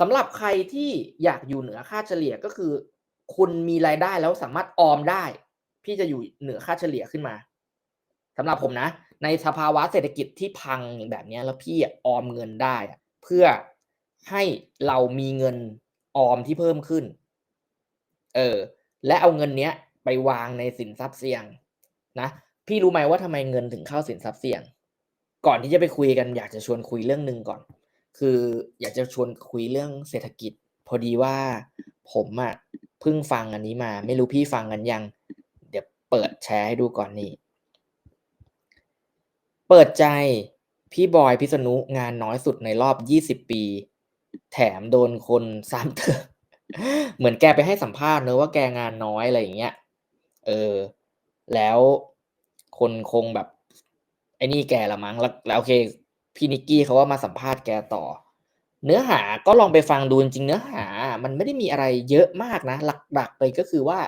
สำหรับใครที่อยากอยู่เหนือค่าเฉลี่ยก็คือ คุณมีรายได้แล้วสามารถออมได้ พี่จะอยู่เหนือค่าเฉลี่ยขึ้นมาสำหรับผมนะ ในสภาวะเศรษฐกิจที่พังแบบนี้แล้วพี่ออมเงินได้เพื่อให้เรามีเงินออมที่เพิ่มขึ้น เออ และเอาเงินเนี้ยไปวางในสินทรัพย์เสี่ยง นะ พี่รู้ไหมว่าทำไมเงินถึงเข้าสินทรัพย์เสี่ยง ก่อนที่จะไปคุยกันอยากจะชวนคุยเรื่องหนึ่งก่อน คืออยากจะชวนคุยเรื่องเศรษฐกิจ พอดีว่าผมอะ่ะเพิ่งฟังอันนี้มา ไม่รู้พี่ฟังกันยัง เดี๋ยวเปิดแชร์ให้ดูก่อนนี่ เปิดใจพี่บอยพิษณุงานน้อยสุดในรอบยี่สิบปี แถมโดนคนซ้ำเติมเหมือนแกไปให้สัมภาษณ์เนอะว่าแกงานน้อยอะไรอย่างเงี้ย เออ แล้วคนคงแบบไอ้นี่แกละมั้งแล้วแล้วโอเค พี่นิกกี้เขาว่ามาสัมภาษณ์แกต่อ เนื้อหาก็ลองไปฟังดูจริงเนื้อหา มันไม่ได้มีอะไรเยอะมากนะ หลักๆเลยก็คือว่า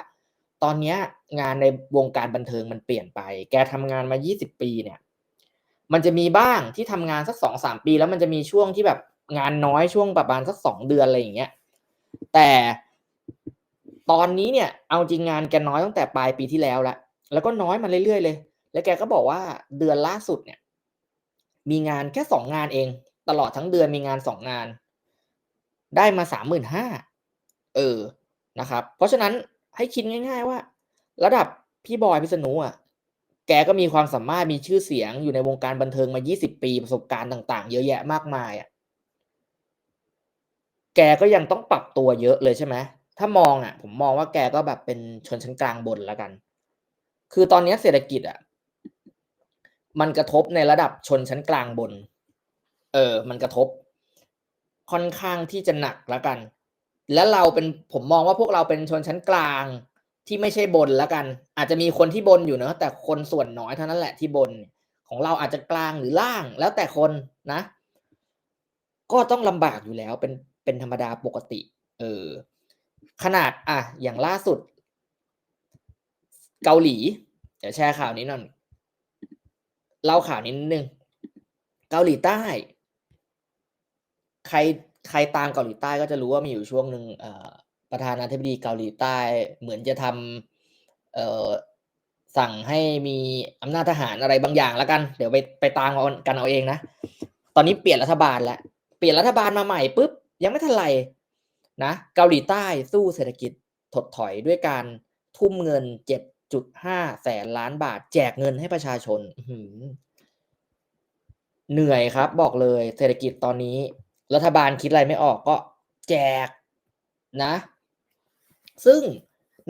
ตอนนี้งานในวงการบันเทิงมันเปลี่ยนไป แกทำงานมา 20 ปีเนี่ย มันจะมีบ้างที่ทำงานสักสองสามปี แล้วมันจะมีช่วงที่แบบงานน้อยช่วงประมาณสักสองเดือนอะไรอย่างเงี้ย แต่ตอนนี้เนี่ย เอาจริงงานแกน้อยตั้งแต่ปลายปีที่แล้วละแล้วก็น้อยมาเรื่อยๆเลย แล้วแกก็บอกว่าเดือนล่าสุดเนี่ย มีงานแค่สองงานเอง ตลอดทั้งเดือนมีงานสองงาน ได้มาสามหมื่นห้าเออนะครับ เพราะฉะนั้นให้คิดง่าย ๆว่า ระดับพี่บอยพิษณุอะแกก็มีความสามารถมีชื่อเสียงอยู่ในวงการบันเทิงมา 20 ปีประสบการณ์ต่าง ๆ เยอะแยะมากมายอะแกก็ยังต้องปรับตัวเยอะเลยใช่ไหมถ้ามองอะ ผมมองว่าแกก็แบบเป็นชนชั้นกลางบนแล้วกัน คือตอนนี้เศรษฐกิจอะ มันกระทบในระดับชนชั้นกลางบน เออ มันกระทบ ค่อนข้างที่จะหนักแล้วกัน และเราเป็นผมมองว่าพวกเราเป็นชนชั้นกลางที่ไม่ใช่บนแล้วกัน อาจจะมีคนที่บนอยู่เนอะแต่คนส่วนน้อยเท่านั้นแหละที่บน ของเราอาจจะกลางหรือล่างแล้วแต่คนนะ ก็ต้องลำบากอยู่แล้วเป็นเป็นธรรมดาปกติ เออ ขนาดอะอย่างล่าสุด เกาหลี เดี๋ยวแชร์ข่าวนี้หน่อย เล่าข่าวนิดนึง เกาหลีใต้ ใครใครตามเกาหลีใต้ก็จะรู้ว่ามีอยู่ช่วงหนึ่งประธานาธิบดีเกาหลีใต้เหมือนจะทำสั่งให้มีอำนาจทหารอะไรบางอย่างแล้วกัน เดี๋ยวไปไปตามกันเอาเองนะ ตอนนี้เปลี่ยนรัฐบาลแล้ว เปลี่ยนรัฐบาลมาใหม่ปุ๊บยังไม่ทันไรนะ เกาหลีใต้สู้เศรษฐกิจถดถอยด้วยการทุ่มเงินเจ็ด จุดห้าแสนล้านบาท แจกเงินให้ประชาชนเหนื่อยครับ บอกเลยเศรษฐกิจตอนนี้ รัฐบาลคิดอะไรไม่ออกก็แจกนะ ซึ่ง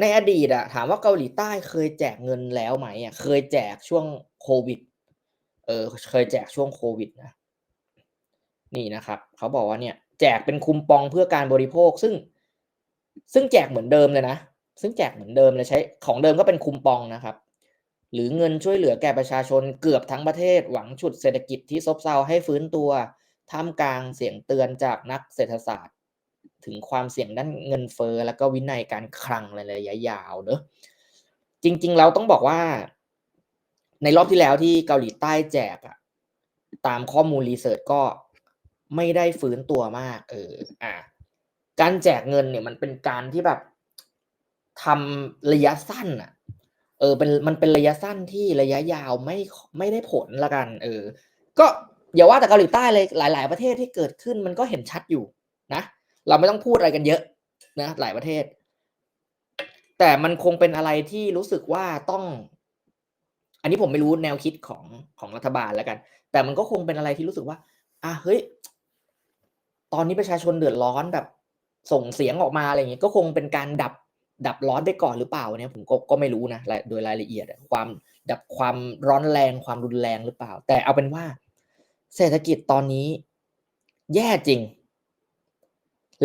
ในอดีตอะถามว่าเกาหลีใต้เคยแจกเงินแล้วไหมอะเคยแจกช่วงโควิด เออ เคยแจกช่วงโควิดนะ นี่นะครับ เขาบอกว่าเนี่ย แจกเป็นคุมปองเพื่อการบริโภคซึ่ง ซึ่งแจกเหมือนเดิมเลยนะ ซึ่งแจกเหมือนเดิมเลยใช้ของเดิมก็เป็นคุมปองนะครับ หรือเงินช่วยเหลือแก่ประชาชนเกือบทั้งประเทศ หวังฉุดเศรษฐกิจที่ซบเซาให้ฟื้นตัวท่ามกลางเสียงเตือนจากนักเศรษฐศาสตร์ ถึงความเสี่ยงด้านเงินเฟอ้อแล้วก็วินัยการคลังระยะยาวเนอะจริง ๆ เราต้องบอกว่า ในรอบที่แล้วที่เกาหลีใต้แจกอะตามข้อมูลรีเสิร์ชก็ไม่ได้ฟื้นตัวมาก เออ อะการแจกเงินเนี่ยมันเป็นการที่แบบ ทำระยะสั้นอะ เออ เป็นมันเป็นระยะสั้นที่ระยะยาวไม่ไม่ได้ผลละกัน เออ ก็อย่าว่าแต่เกาหลีใต้เลยหลาย ๆ ประเทศที่เกิดขึ้นมันก็เห็นชัดอยู่นะเราไม่ต้องพูดอะไรกันเยอะนะหลายประเทศ แต่มันคงเป็นอะไรที่รู้สึกว่าต้อง อันนี้ผมไม่รู้แนวคิดของของรัฐบาลแล้วกัน แต่มันก็คงเป็นอะไรที่รู้สึกว่า อะเฮ้ย ตอนนี้ประชาชนเดือดร้อนแบบส่งเสียงออกมาอะไรอย่างเงี้ยก็คงเป็นการดับ ดับร้อนไปก่อนหรือเปล่าเนี่ยผมก็ก็ไม่รู้นะโดยรายละเอียดความดับความร้อนแรงความรุนแรงหรือเปล่า แต่เอาเป็นว่า เศรษฐกิจตอนนี้ แย่จริง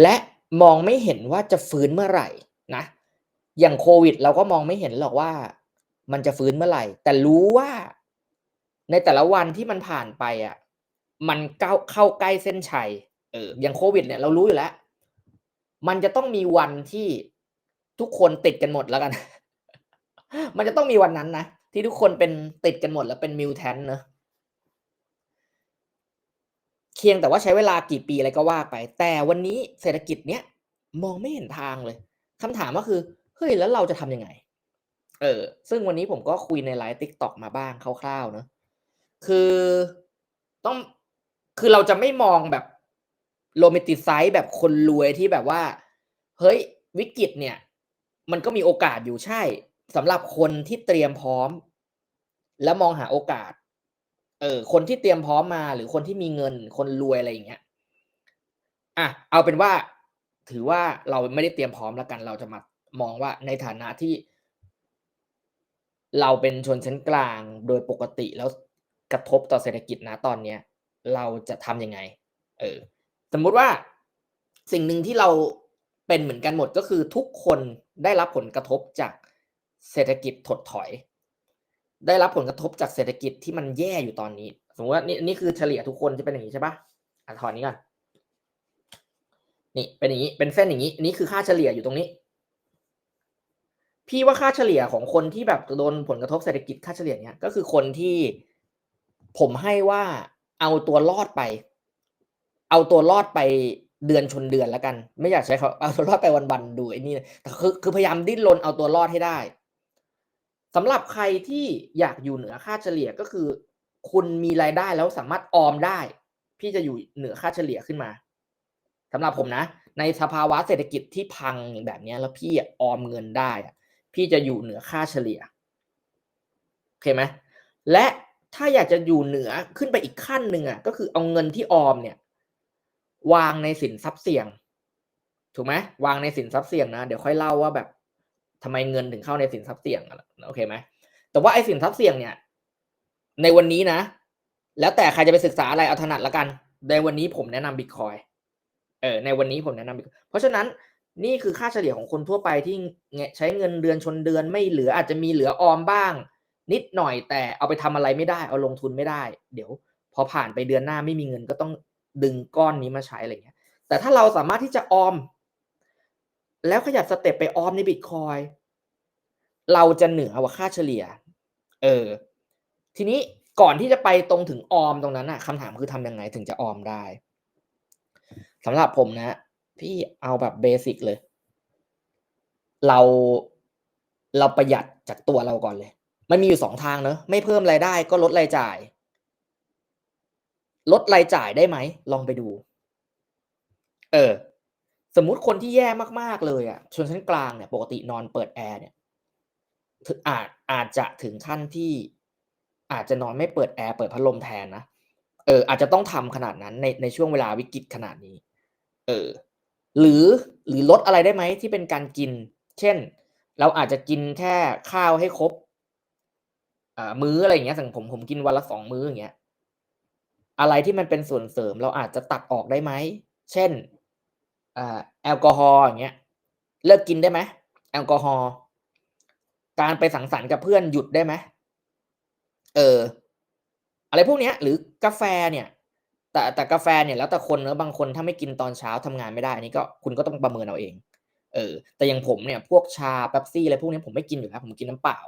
และมองไม่เห็นว่าจะฟื้นเมื่อไหร่นะ อย่างโควิด เราก็มองไม่เห็นหรอกว่า มันจะฟื้นเมื่อไหร่ แต่รู้ว่า ในแต่ละวันที่มันผ่านไปอะมันเข้าเข้าใกล้เส้นชัยเอออย่างโควิดเนี่ยเรารู้อยู่แล้ว มันจะต้องมีวันที่ ทุกคนติดกันหมดแล้วกัน มันจะต้องมีวันนั้นนะ ที่ทุกคนเป็นติดกันหมดแล้วเป็นมิวแทนเนอะเพียงแต่ว่าใช้เวลากี่ปีอะไรก็ว่าไป แต่วันนี้เศรษฐกิจเนี้ยมองไม่เห็นทางเลยคำถามก็คือ เฮ้ย แล้วเราจะทำยังไง เออ ซึ่งวันนี้ผมก็คุยในไลฟ์ติ๊กต็อกมาบ้างคร่าวๆเนอะคือต้องคือเราจะไม่มองแบบโรแมนติไซส์แบบคนรวยที่แบบว่า เฮ้ยวิกฤตเนี่ย มันก็มีโอกาสอยู่ใช่สำหรับคนที่เตรียมพร้อม แล้วมองหาโอกาส เออ คนที่เตรียมพร้อมมา หรือคนที่มีเงิน คนรวยอะไรอย่างเงี้ย อะ เอาเป็นว่า ถือว่าเราไม่ได้เตรียมพร้อมแล้วกัน เราจะมามองว่าในฐานะที่ เราเป็นชนชั้นกลางโดยปกติแล้วกระทบต่อเศรษฐกิจนะตอนเนี้ย เราจะทำยังไง เออ สมมุติว่าสิ่งหนึ่งที่เรา เป็นเหมือนกันหมดก็คือทุกคนได้รับผลกระทบจากเศรษฐกิจถดถอย ได้รับผลกระทบจากเศรษฐกิจที่มันแย่อยู่ตอนนี้ สมมติว่านี่นี่คือเฉลี่ยทุกคนจะเป็นอย่างนี้ใช่ปะอะถอนนี้ก่อนนี่เป็นอย่างนี้เป็นเส้นอย่างนี้นี่คือค่าเฉลี่ยอยู่ตรงนี้ พี่ว่าค่าเฉลี่ยของคนที่แบบโดนผลกระทบเศรษฐกิจค่าเฉลี่ยเนี้ยก็คือคนที่ผมให้ว่าเอาตัวรอดไป เอาตัวรอดไป เดือนชนเดือนแล้วกัน ไม่อยากใช้เขาเอาตัวรอดไปวันๆดูไอ้นี่แต่คือคือพยายามดิ้นรนเอาตัวรอดให้ได้สำหรับใครที่อยากอยู่เหนือค่าเฉลี่ยก็คือ คุณมีรายได้แล้วสามารถออมได้ พี่จะอยู่เหนือค่าเฉลี่ยขึ้นมาสำหรับผมนะ ในสภาวะเศรษฐกิจที่พังแบบนี้แล้วพี่ออมเงินได้พี่จะอยู่เหนือค่าเฉลี่ยโอเคไหมและถ้าอยากจะอยู่เหนือขึ้นไปอีกขั้นหนึ่งอะก็คือเอาเงินที่ออมเนี่ย วางในสินทรัพย์เสี่ยง ถูกไหมวางในสินทรัพย์เสี่ยงนะ เดี๋ยวค่อยเล่าว่าแบบทำไมเงินถึงเข้าในสินทรัพย์เสี่ยงโอเคไหมแต่ว่าไอ้สินทรัพย์เสี่ยงเนี่ย ในวันนี้นะ แล้วแต่ใครจะไปศึกษาอะไรเอาถนัดละกัน ในวันนี้ผมแนะนำบิตคอยเออในวันนี้ผมแนะนำบิตเพราะฉะนั้นนี่คือค่าเฉลี่ยของคนทั่วไปที่ใช้เงินเดือนชนเดือนไม่เหลืออาจจะมีเหลือออมบ้าง นิดหน่อยแต่เอาไปทำอะไรไม่ได้ เอาลงทุนไม่ได้ เดี๋ยว พอผ่านไปเดือนหน้าไม่มีเงินก็ต้อง ดึงก้อนนี้มาใช้อะไรเงี้ย แต่ถ้าเราสามารถที่จะออม แล้วขยับสเต็ปไปออมในบิตคอยเราจะเหนือกว่าค่าเฉลี่ย เออ ทีนี้ก่อนที่จะไปตรงถึงออมตรงนั้นอะคำถามคือทำยังไงถึงจะออมได้สำหรับผมนะ พี่เอาแบบเบสิกเลย เราเราประหยัดจากตัวเราก่อนเลย มันมีอยู่สองทางเนอะไม่เพิ่มรายได้ก็ลดรายจ่าย ลดรายจ่ายได้ไหม ลองไปดู เออ สมมุติคนที่แย่มากๆเลยอะ่ะชนชั้นกลางเนี่ย ปกตินอนเปิดแอร์เนี่ยอาจอาจจะถึงขั้นที่อาจจะนอนไม่เปิดแอร์เปิดพัดลมแทนนะเออ อาจจะต้องทำขนาดนั้นในในช่วงเวลาวิกฤตขนาดนี้ เออ หรือหรือลดอะไรได้ไหมที่เป็นการกิน เช่น เราอาจจะกินแค่ข้าวให้ครบอ่ามื้ออะไรอย่างเงี้ยสังผมผมกินวันละสองมื้ออย่างเงี้ย อะไรที่มันเป็นส่วนเสริมเราอาจจะตัดออกได้ไหม เช่นอ่าแอลกอฮอล์อย่างเงี้ย เลิกกินได้ไหมแอลกอฮอล์การไปสังสรรค์กับเพื่อนหยุดได้ไหมเออ อะไรพวกเนี้ย หรือกาแฟเนี่ย แต่แต่กาแฟเนี่ยแล้วแต่คนเนอะบางคนถ้าไม่กินตอนเช้าทำงานไม่ได้อันนี้ก็คุณก็ต้องประเมินเอาเอง เออ แต่อย่างผมเนี่ย พวกชาเป๊ปซี่อะไรพวกนี้ผมไม่กินอยู่แล้วผมกินน้ำเปล่า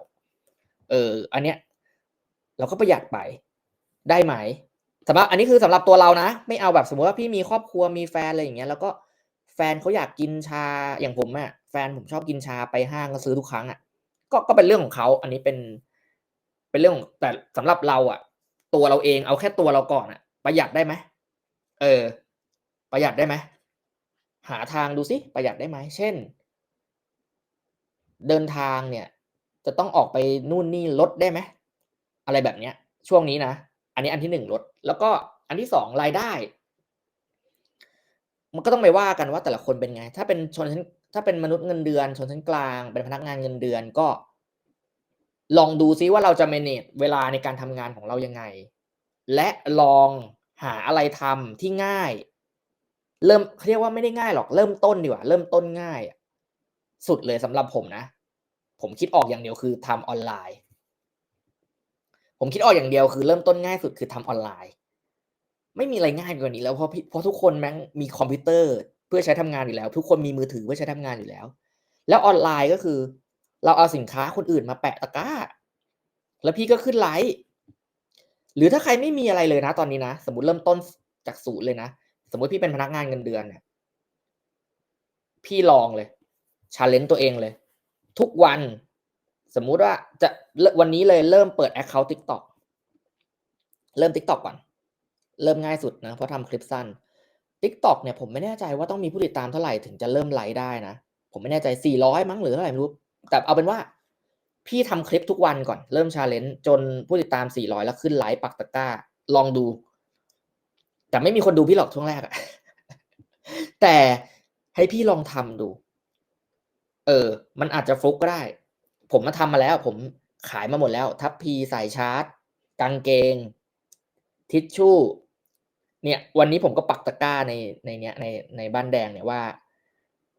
เออ อันเนี้ย เราก็ประหยัดไปได้ไหม สำหรับอันนี้คือสำหรับตัวเรานะ ไม่เอาแบบสมมติว่าพี่มีครอบครัวมีแฟนอะไรอย่างเงี้ย แล้วก็แฟนเขาอยากกินชาอย่างผมอะแฟนผมชอบกินชาไปห้างก็ซื้อทุกครั้งอะก็ก็เป็นเรื่องของเขาอันนี้เป็น เป็นเรื่องแต่สำหรับเราอะตัวเราเองเอาแค่ตัวเราก่อนอะประหยัดได้ไหมเออ ประหยัดได้ไหมหาทางดูสิประหยัดได้ไหมเช่น เดินทางเนี่ย จะต้องออกไปนู่นนี่ลดได้ไหมอะไรแบบเนี้ย ช่วงนี้นะ อันนี้อันที่หนึ่งลด แล้วก็อันที่สองรายได้ มันก็ต้องไปว่ากันว่าแต่ละคนเป็นไง ถ้าเป็นชนชั้นถ้าเป็นมนุษย์เงินเดือน ชนชั้นกลาง เป็นพนักงานเงินเดือนก็ ลองดูซิว่าเราจะ manage เวลาในการทำงานของเรายังไง และลองหาอะไรทำที่ง่าย เริ่มเรียกว่าไม่ได้ง่ายหรอก เริ่มต้นดีกว่า เริ่มต้นง่าย สุดเลยสำหรับผมนะ ผมคิดออกอย่างเดียวคือทำออนไลน์ ผมคิดออกอย่างเดียวคือเริ่มต้นง่ายสุดคือทำออนไลน์ ไม่มีอะไรง่ายกว่านี้แล้วเพราะเพราะทุกคนแม่งมีคอมพิวเตอร์ เพื่อใช้ทำงานอยู่แล้ว ทุกคนมีมือถือเพื่อใช้ทำงานอยู่แล้ว แล้วออนไลน์ก็คือ เราเอาสินค้าคนอื่นมาแปะตะกร้า แล้วพี่ก็ขึ้นไลฟ์หรือถ้าใครไม่มีอะไรเลยนะ ตอนนี้นะ สมมติเริ่มต้นจากศูนย์เลยนะ สมมติพี่เป็นพนักงานเงินเดือนเนี่ยพี่ลองเลยชาเลนจ์ตัวเองเลย ทุกวัน สมมุติว่าจะวันนี้เลยเริ่มเปิด Account TikTok เริ่ม TikTok ก่อน เริ่มง่ายสุดนะเพราะทำคลิปสั้น TikTok เนี่ยผมไม่แน่ใจว่าต้องมีผู้ติดตามเท่าไหร่ถึงจะเริ่มไลฟ์ได้นะ ผมไม่แน่ใจ 400 มั้งหรือเท่าไหร่ไม่รู้ แต่เอาเป็นว่า พี่ทำคลิปทุกวันก่อน เริ่มชาเลนจ์จนผู้ติดตาม 400 แล้วขึ้นไลฟ์ปักตะกร้า ลองดู แต่ไม่มีคนดูพี่หรอกช่วงแรกอะแต่ให้พี่ลองทำดู เออ มันอาจจะฟลุกก็ได้ ผมมาทำมาแล้ว ผมขายมาหมดแล้ว ทัพพีสายชาร์จกางเกง ทิชชู่ เนี่ย วันนี้ผมก็ปักตะกร้าในในเนี้ยในในบ้านแดงเนี่ยว่า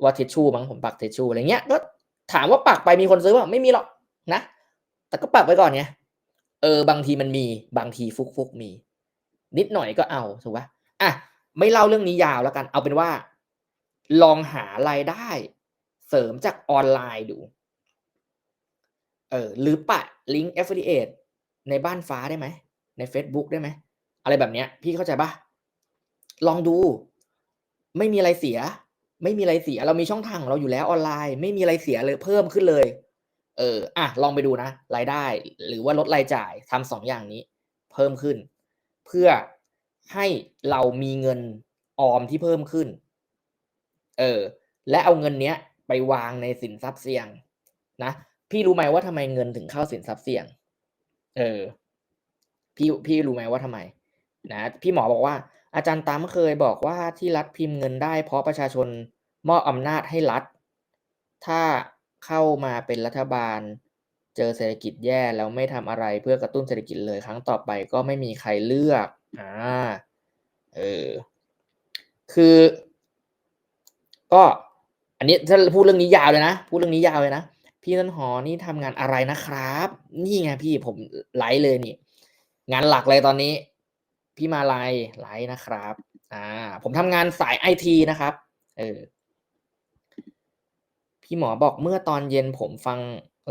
ว่าทิชชู่มั้งผมปักทิชชู่อะไรเงี้ยก็ถามว่าปักไปมีคนซื้อว่าไม่มีหรอกนะแต่ก็ปักไว้ก่อนเนี่ยเออบางทีมันมีบางทีฟุกฟุกมี นิดหน่อยก็เอาถูกปะอะไม่เล่าเรื่องนี้ยาวแล้วกัน เอาเป็นว่า ลองหารายได้ เสริมจากออนไลน์ดู เออหรือปะลิงก์ affiliate ในบ้านฟ้าได้ไหม ใน Facebook ได้ไหม อะไรแบบเนี้ย พี่เข้าใจปะลองดู ไม่มีอะไรเสีย ไม่มีอะไรเสีย เรามีช่องทางของเราอยู่แล้วออนไลน์ ไม่มีอะไรเสียเลยเพิ่มขึ้นเลย เออ อะ ลองไปดูนะ รายได้ หรือว่าลดรายจ่ายทำสองอย่างนี้ เพิ่มขึ้น เพื่อให้เรามีเงินออมที่เพิ่มขึ้น เออ และเอาเงินเนี้ยไปวางในสินทรัพย์เสี่ยงนะ พี่รู้ไหมว่าทำไมเงินถึงเข้าสินทรัพย์เสี่ยง เออ พี่พี่รู้ไหมว่าทำไม นะ พี่หมอบอกว่า อาจารย์ตามเคยบอกว่าที่รัฐพิมพ์เงินได้ เพราะประชาชนมอบอำนาจให้รัฐ ถ้าเข้ามาเป็นรัฐบาล เจอเศรษฐกิจแย่แล้วไม่ทำอะไรเพื่อกระตุ้นเศรษฐกิจเลย ครั้งต่อไปก็ไม่มีใครเลือกอ่าเออ คือ ก็ อันนี้ถ้าพูดเรื่องนี้ยาวเลยนะ พูดเรื่องนี้ยาวเลยนะ พี่ต้นหอนี่ทำงานอะไรนะครับ นี่ไงพี่ผมไลฟ์เลยนี่ งานหลักเลยตอนนี้ พี่มาไลายไลฟ์นะครับ อ่า ผมทำงานสายไอทีนะครับ เออ พี่หมอบอกเมื่อตอนเย็นผมฟัง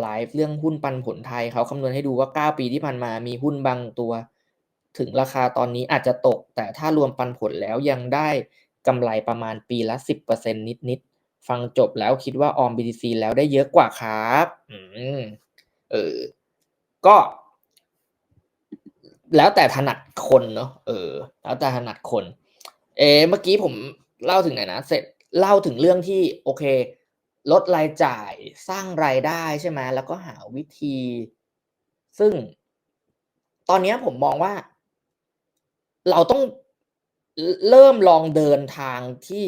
ไลฟ์เรื่องหุ้นปันผลไทยเขาคำนวณให้ดูว่า 9 ปีที่ผ่านมามีหุ้นบางตัว ถึงราคาตอนนี้อาจจะตก แต่ถ้ารวมปันผลแล้วยังได้กำไรประมาณปีละ 10%นิดๆ ฟังจบแล้วคิดว่าออม BTC แล้วได้เยอะกว่าครับอืมเออ ก็ แล้วแต่ถนัดคนเนาะเออ แล้วแต่ถนัดคน เอเมื่อกี้ผมเล่าถึงไหนนะเสร็จเล่าถึงเรื่องที่โอเค ลดรายจ่ายสร้างรายได้ใช่ไหมแล้วก็หาวิธี ซึ่ง ตอนนี้ผมมองว่า เราต้องเริ่มลองเดินทางที่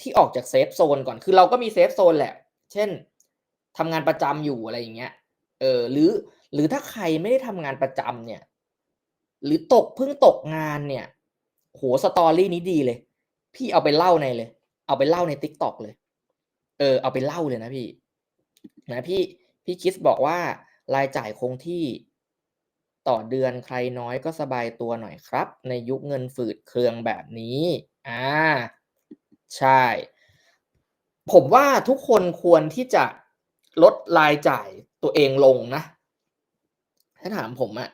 ที่ออกจากเซฟโซนก่อนคือเราก็มีเซฟโซนแหละ เช่นทำงานประจำอยู่อะไรอย่างเงี้ยเออหรือหรือถ้าใครไม่ได้ทำงานประจำเนี่ย หรือตกเพิ่งตกงานเนี่ยโอ้โฮ story นี้ดีเลย พี่เอาไปเล่าในเลย เอาไปเล่าใน TikTok เลย เออ เอาไปเล่าเลยนะพี่ นะพี่พี่คิสบอกว่ารายจ่ายคงที่ต่อเดือนใครน้อยก็สบายตัวหน่อยครับ ในยุคเงินฝืดเคืองแบบนี้ อ่า ใช่ ผมว่าทุกคนควรที่จะลดรายจ่ายตัวเองลงนะ ถ้าถามผมอะ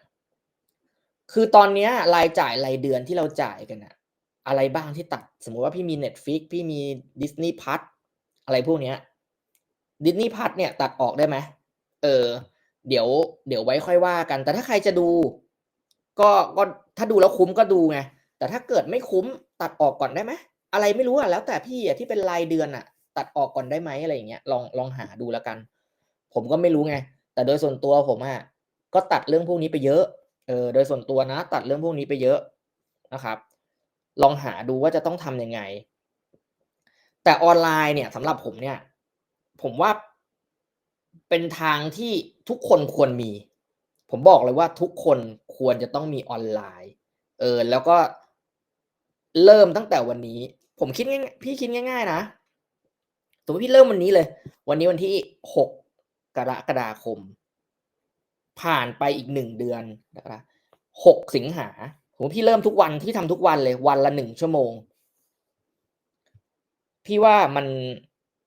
คือตอนนี้รายจ่ายรายเดือนที่เราจ่ายกันน่ะอะไรบ้างที่ตัด สมมุติว่าพี่มี Netflix พี่มี Disney Plus อะไรพวกเนี้ย Disney Plus เนี่ยตัดออกได้ไหมเออ เดี๋ยว เดี๋ยวไว้ค่อยว่ากัน แต่ถ้าใครจะดู ก็ก็ถ้าดูแล้วคุ้มก็ดูไง แต่ถ้าเกิดไม่คุ้มตัดออกก่อนได้ไหม อะไรไม่รู้อะแล้วแต่พี่อะที่เป็นรายเดือนน่ะตัดออกก่อนได้ไหมอะไรอย่างเงี้ยลองลองหาดูแล้วกัน ผมก็ไม่รู้ไง แต่โดยส่วนตัวผมอะก็ตัดเรื่องพวกนี้ไปเยอะเออโดยส่วนตัวนะ ตัดเรื่องพวกนี้ไปเยอะนะครับ ลองหาดูว่าจะต้องทำยังไง แต่ออนไลน์เนี่ยสำหรับผมเนี่ย ผมว่าเป็นทางที่ทุกคนควรมี ผมบอกเลยว่าทุกคนควรจะต้องมีออนไลน์ เออแล้วก็เริ่มตั้งแต่วันนี้ ผมคิดง่ายๆพี่คิดง่าย ๆ นะสมมติพี่เริ่มวันนี้เลย วันนี้วันที่6กกรกฎาคม ผ่านไปอีก1เดือนนะคะ6สิงหาสมพี่เริ่มทุกวันพี่ทำทุกวันเลยวันละ1ชั่วโมง พี่ว่ามัน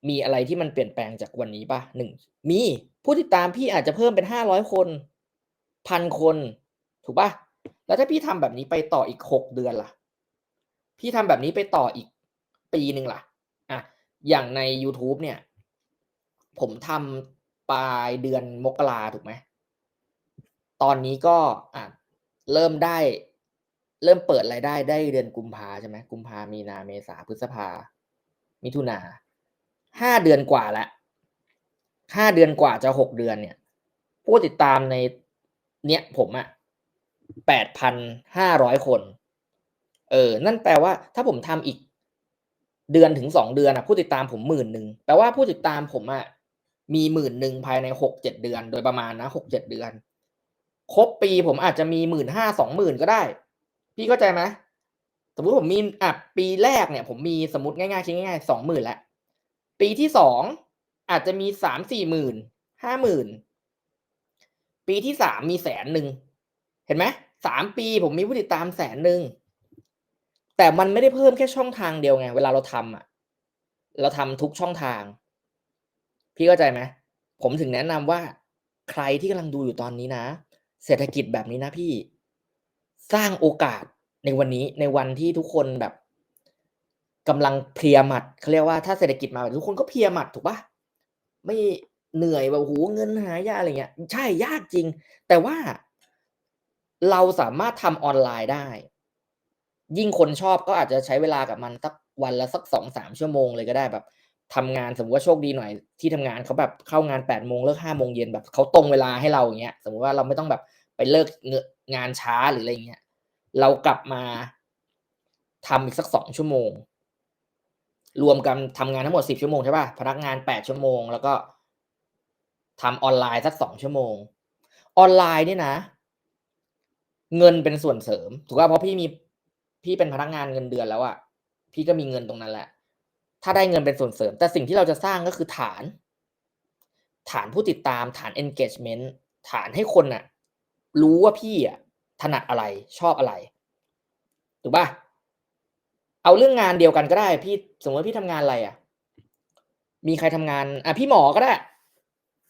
มีอะไรที่มันเปลี่ยนแปลงจากวันนี้เปล่า?1มีผู้ติดตามพี่อาจจะเพิ่มเป็น500คน1,000คน ถูกปล่า?แล้วถ้าพี่ทำแบบนี้ไปต่ออีก6เดือนล่ะ พี่ทำแบบนี้ไปต่ออีก ปีหนึ่งล่ะอะอย่างใน YouTube เนี่ย ผมทำปลายเดือนมกราถูกไหม ตอนนี้ก็อะเริ่มได้ เริ่มเปิดรายได้ได้เดือนกุมภาใช่ไหมกุมภามีนาเมษาพฤษภา มิถุนาห้าเดือนกว่าล้วห้าเดือนกว่าจะหกเดือนเนี่ย ผู้ติดตามในเนี้ยผมอะแปดพันห้าร้อยคน เออ นั่นแปลว่าถ้าผมทำอีก เดือนถึงสองเดือนอะผู้ติดตามผมหมื่นหนึ่งแปลว่าผู้ติดตามผมอะมีหมื่นหนึ่งภายในหกเจ็ดเดือน โดยประมาณนะหกเจ็ดเดือน ครบปีผมอาจจะมีหมื่นห้าสองหมื่นก็ได้ พี่เข้าใจไหมสมมติผมมีอะปีแรกเนี่ย ผมมีสมมติง่ายๆคิดง่ายๆสองหมื่นแล้วปีที่สองอาจจะมีสามสี่หมื่นห้าหมื่นปีที่สามมีแสนหนึ่งเห็นไหมสามปีผมมีผู้ติดตามแสนหนึ่ง แต่มันไม่ได้เพิ่มแค่ช่องทางเดียวไง เวลาเราทำอะ เราทำทุกช่องทาง พี่เข้าใจไหมผมถึงแนะนำว่าใครที่กำลังดูอยู่ตอนนี้นะ เศรษฐกิจแบบนี้นะพี่ สร้างโอกาสในวันนี้ในวันที่ทุกคนแบบกำลังเพลียหมัดเขาเรียกว่าถ้าเศรษฐกิจมาทุกคนก็เพลียหมัดถูกปะไม่เหนื่อยแบบโหเงินหายากอะไรเงี้ย ใช่ยากจริง แต่ว่าเราสามารถทำออนไลน์ได้ ยิ่งคนชอบก็อาจจะใช้เวลากับมันสักวันละสักสองสามชั่วโมงเลยก็ได้แบบทำงานสมมติว่าโชคดีหน่อยที่ทำงานเขาแบบเข้างานแปดโมงเลิกห้าโมงเย็นแบบเขาตรงเวลาให้เราอย่างเงี้ย สมมติว่าเราไม่ต้องแบบไปเลิกงานช้าหรืออะไรเงี้ยเรากลับมาทำอีกสักสองชั่วโมง รวมกันทำงานทั้งหมดสิบชั่วโมงใช่ป่ะพนักงานแปดชั่วโมง แล้วก็ทำออนไลน์สักสองชั่วโมง ออนไลน์เนี่ยนะ เงินเป็นส่วนเสริม ถูกป่ะเพราะพี่มี พี่เป็นพนักงานเงินเดือนแล้วอะพี่ก็มีเงินตรงนั้นแหละ ถ้าได้เงินเป็นส่วนเสริม แต่สิ่งที่เราจะสร้างก็คือฐาน ฐานผู้ติดตามฐาน engagement ฐานให้คนอะรู้ว่าพี่อะถนัดอะไรชอบอะไรถูกป่ะเอาเรื่องงานเดียวกันก็ได้ พี่สมมติพี่ทำงานอะไรอะ มีใครทำงาน อะพี่หมอก็ได้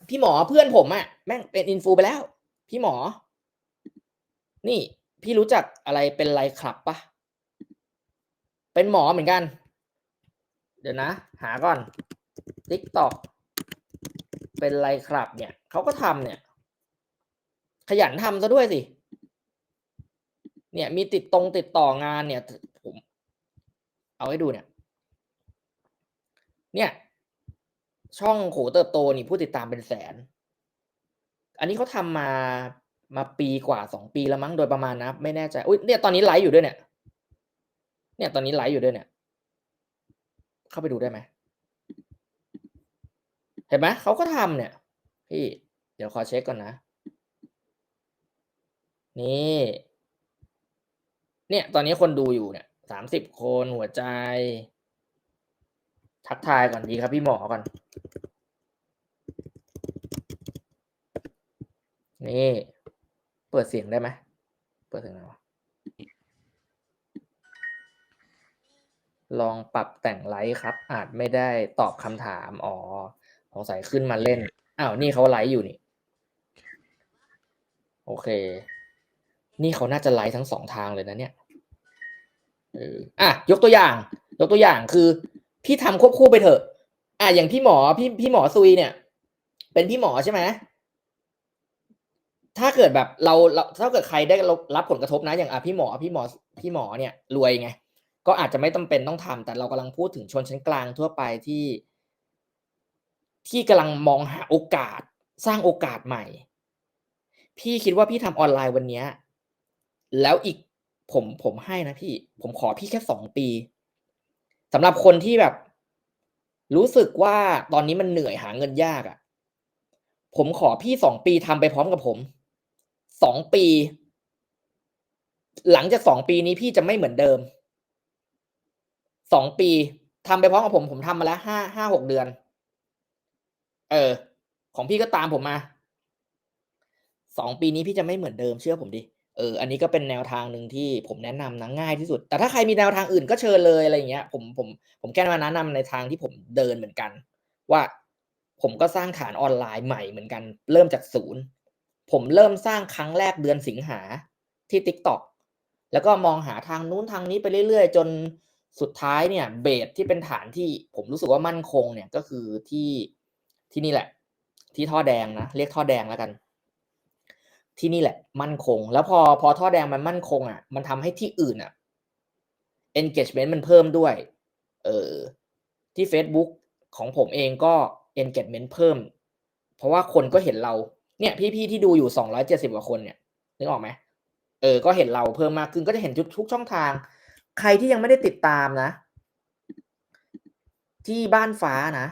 พี่หมอเพื่อนผมอะแม่งเป็นอินฟูไปแล้ว พี่หมอ นี่พี่รู้จักอะไรเป็นไลคลับปะ เป็นหมอเหมือนกัน เดี๋ยวนะ หาก่อนติ๊กตอกเป็นไลคลับเนี่ย เขาก็ทำเนี่ย ขยันทำซะด้วยสิ เนี่ยมีติดตรงติดต่องานเนี่ย ผม เอาให้ดูเนี่ย เนี่ย ช่องโขเติบโตนี่ผู้ติดตามเป็นแสน อันนี้เขาทำมามาปีกว่าสองปีแล้วมั้งโดยประมาณนะ ไม่แน่ใจ อุ้ยเนี่ยตอนนี้ไลฟ์อยู่ด้วยเนี่ย เนี่ยตอนนี้ไลฟ์อยู่ด้วยเนี่ย เข้าไปดูได้ไหมเห็นไหมเขาก็ทำเนี่ย พี่ เดี๋ยวขอเช็คก่อนนะ นี่ เนี่ย ตอนนี้คนดูอยู่เนี่ยสามสิบคนหัวใจ ทักทายก่อนดีครับพี่หมอก่อน นี่ เปิดเสียงได้ไหม เปิดเสียงไหนวะ ลองปรับแต่งไลฟ์ครับ อาจไม่ได้ตอบคำถาม อ๋อสงสัยขึ้นมาเล่น อ้าว นี่เขาไลฟ์อยู่นี่ โอเค นี่เขาน่าจะไลฟ์ทั้งสองทางเลยนะเนี่ยเอออะ ยกตัวอย่าง ยกตัวอย่างคือ พี่ทำควบคู่ไปเถอะ อะ อย่างพี่หมอ พี่พี่หมอซุยเนี่ย เป็นพี่หมอใช่ไหมถ้าเกิดแบบเราเราถ้าเกิดใครได้รับผลกระทบนะ อย่างอะพี่หมอพี่หมอพี่หมอเนี่ย รวยไง ก็อาจจะไม่ต้องเป็นต้องทำแต่เรากำลังพูดถึงชนชั้นกลางทั่วไปที่ ที่กำลังมองหาโอกาสสร้างโอกาสใหม่ พี่คิดว่าพี่ทำออนไลน์วันนี้แล้วอีกผมผมให้นะพี่ ผมขอพี่แค่สองปีสำหรับคนที่แบบ รู้สึกว่าตอนนี้มันเหนื่อยหาเงินยากอะ่ะ ผมขอพี่สองปีทำไปพร้อมกับผมสองปี หลังจากสองปีนี้พี่จะไม่เหมือนเดิม สองปีทำไปพร้อมกับผมผมทำมาแล้วห้าห้าหกเดือน เออ ของพี่ก็ตามผมมาสองปีนี้พี่จะไม่เหมือนเดิมเชื่อผมดิเอออันนี้ก็เป็นแนวทางหนึ่งที่ผมแนะนำนะง่ายที่สุด แต่ถ้าใครมีแนวทางอื่นก็เชิญเลยอะไรเงี้ยผมผมผมแค่มาแนะนำในทางที่ผมเดินเหมือนกัน ว่าผมก็สร้างฐานออนไลน์ใหม่เหมือนกัน เริ่มจากศูนย์ผมเริ่มสร้างครั้งแรกเดือนสิงหาที่ TikTok แล้วก็มองหาทางนู้นทางนี้ไปเรื่อยๆ จน สุดท้ายเนี่ยเบสที่เป็นฐานที่ผมรู้สึกว่ามั่นคงเนี่ยก็คือที่ที่นี่แหละ ที่ท่อแดงนะเรียกท่อแดงแล้วกัน ที่นี่แหละ มั่นคง แล้วพอพอท่อแดงมันมั่นคงอะ มันทำให้ที่อื่นอะ engagement มันเพิ่มด้วย เออที่ Facebook ของผมเองก็ engagement เพิ่ม เพราะว่าคนก็เห็นเราเนี่ย พี่ๆที่ดูอยู่สองร้อยเจ็ดสิบกว่าคนเนี่ยนึกออกไหมเออ ก็เห็นเราเพิ่มมากขึ้นก็จะเห็นทุกทุกช่องทาง ใครที่ยังไม่ได้ติดตามนะ ที่บ้านฟ้านะ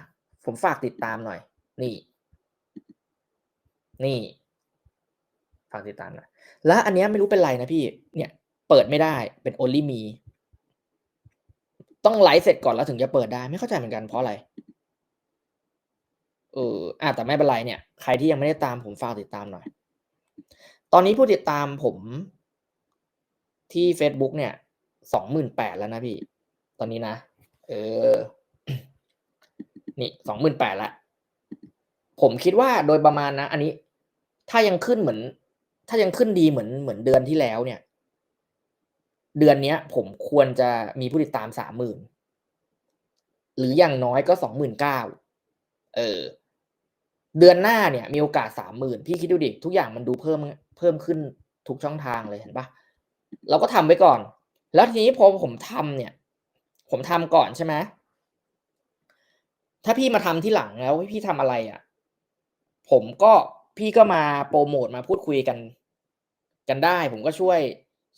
ผมฝากติดตามหน่อย นี่ นี่ ฝากติดตามหน่อยแล้วอันเนี้ยไม่รู้เป็นไรนะพี่ เนี่ย เปิดไม่ได้เป็น only me ต้องไลฟ์เสร็จก่อนแล้วถึงจะเปิดได้ไม่เข้าใจเหมือนกันเพราะอะไรเอออะแต่ไม่เป็นไรเนี่ย ใครที่ยังไม่ได้ตามผมฝากติดตามหน่อย ตอนนี้ผู้ติดตามผมที่ Facebook เนี่ย สองหมื่นแปดแล้วนะพี่ ตอนนี้นะ เออ นี่สองหมื่นแปดละ ผมคิดว่าโดยประมาณนะ อันนี้ ถ้ายังขึ้นเหมือน ถ้ายังขึ้นดีเหมือนเหมือนเดือนที่แล้วเนี่ย เดือนเนี้ย ผมควรจะมีผู้ติดตามสามหมื่นหรืออย่างน้อยก็สองหมื่นเก้าเออ เดือนหน้าเนี่ย มีโอกาสสามหมื่นพี่คิดดูดิ ทุกอย่างมันดูเพิ่มเพิ่มขึ้นทุกช่องทางเลยเห็นปะเราก็ทำไว้ก่อน แล้วทีนี้พอผมทำเนี่ย ผมทำก่อนใช่ไหมถ้าพี่มาทำที่หลังแล้วพี่ทำอะไรอะ่ะ ผมก็พี่ก็มาโปรโมทมาพูดคุยกัน กันได้ ผมก็ช่วย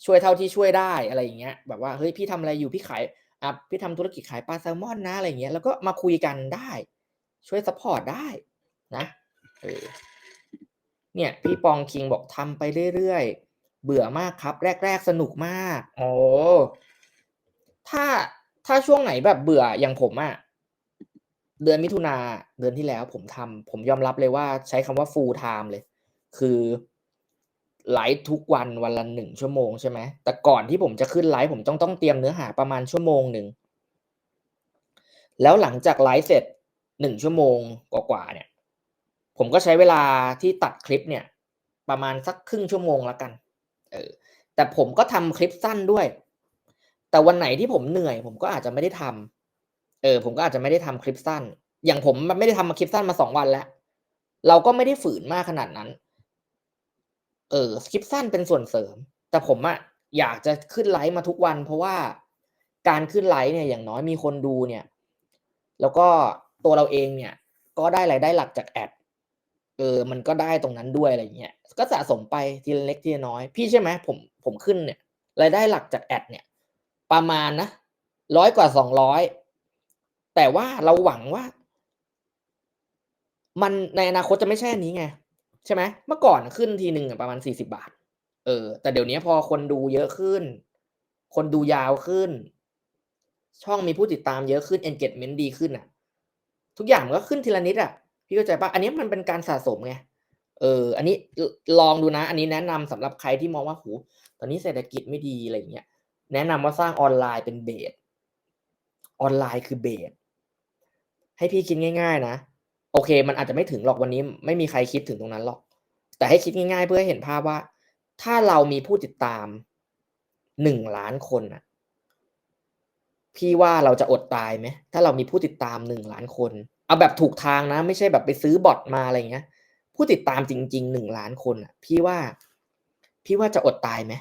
ช่วยเท่าที่ช่วยได้อะไรอย่างเงี้ย แบบว่าเฮ้ยพี่ทำอะไรอยู่พี่ขายอะพี่ทำธุรกิจขายปลาแซลมอนนะอะไรเงี้ยแล้วก็มาคุยกันได้ ช่วยซัพพอร์ตได้นะเออเนี่ย พี่ปองคิงบอกทำไปเรื่อยๆ เบื่อมากครับ แรก ๆ สนุกมากโอ้ถ้าถ้าช่วงไหนแบบเบื่ออย่างผมอะเดือนมิถุนาเดือนที่แล้วผมทำผมยอมรับเลยว่าใช้คำว่า full time เลย คือไลฟ์ทุกวันวันละหนึ่งชั่วโมงใช่ไหมแต่ก่อนที่ผมจะขึ้นไลฟ์ผมต้องต้องเตรียมเนื้อหาประมาณชั่วโมงหนึ่งแล้วหลังจากไลฟ์เสร็จหนึ่งชั่วโมงกว่าๆเนี่ย ผมก็ใช้เวลาที่ตัดคลิปเนี่ย ประมาณสักครึ่งชั่วโมงละกัน เออแต่ผมก็ทำคลิปสั้นด้วย แต่วันไหนที่ผมเหนื่อย ผมก็อาจจะไม่ได้ทำเออ ผมก็อาจจะไม่ได้ทำคลิปสั้น อย่างผมไม่ได้ทำมาคลิปสั้นมาสองวันแล้ว เราก็ไม่ได้ฝืนมากขนาดนั้น เออคลิปสั้นเป็นส่วนเสริม แต่ผมอะอยากจะขึ้นไลฟ์มาทุกวัน เพราะว่าการขึ้นไลฟ์เนี่ยอย่างน้อยมีคนดูเนี่ย แล้วก็ตัวเราเองเนี่ย ก็ได้รายได้หลักจากแอด เออมันก็ได้ตรงนั้นด้วยอะไรเงี้ยก็สะสมไปทีละเล็กทีละน้อย พี่ใช่ไหมผมผมขึ้นเนี่ยรายได้หลักจากแอดเนี่ย ประมาณนะร้อยกว่าสองร้อยแต่ว่าเราหวังว่า มันในอนาคตจะไม่ใช่อันนี้ไงใช่ไหมเมื่อก่อนขึ้นทีหนึ่งประมาณสี่สิบาท เออ แต่เดี๋ยวนี้พอคนดูเยอะขึ้น คนดูยาวขึ้น ช่องมีผู้ติดตามเยอะขึ้น engagement ดีขึ้นอะ ทุกอย่างมันก็ขึ้นทีละนิดอะ พี่เข้าใจปะอันนี้มันเป็นการสะสมไงเออ อันนี้ลองดูนะ อันนี้แนะนำสำหรับใครที่มองว่าหูตอนนี้เศรษฐกิจไม่ดีอะไรเงี้ยแนะนำว่าสร้างออนไลน์เป็นเบสออนไลน์คือเบสให้พี่คิดง่าย ๆ นะ โอเค มันอาจจะไม่ถึงหรอกวันนี้ ไม่มีใครคิดถึงตรงนั้นหรอก แต่ให้คิดง่าย ๆ เพื่อให้เห็นภาพว่า ถ้าเรามีผู้ติดตามหนึ่งล้านคนน่ะพี่ว่าเราจะอดตายไหมถ้าเรามีผู้ติดตามหนึ่งล้านคน เอาแบบถูกทางนะ ไม่ใช่แบบไปซื้อบอทมาอะไรเงี้ย ผู้ติดตามจริงๆหนึ่งล้านคนอะ พี่ว่า พี่ว่าจะอดตายไหม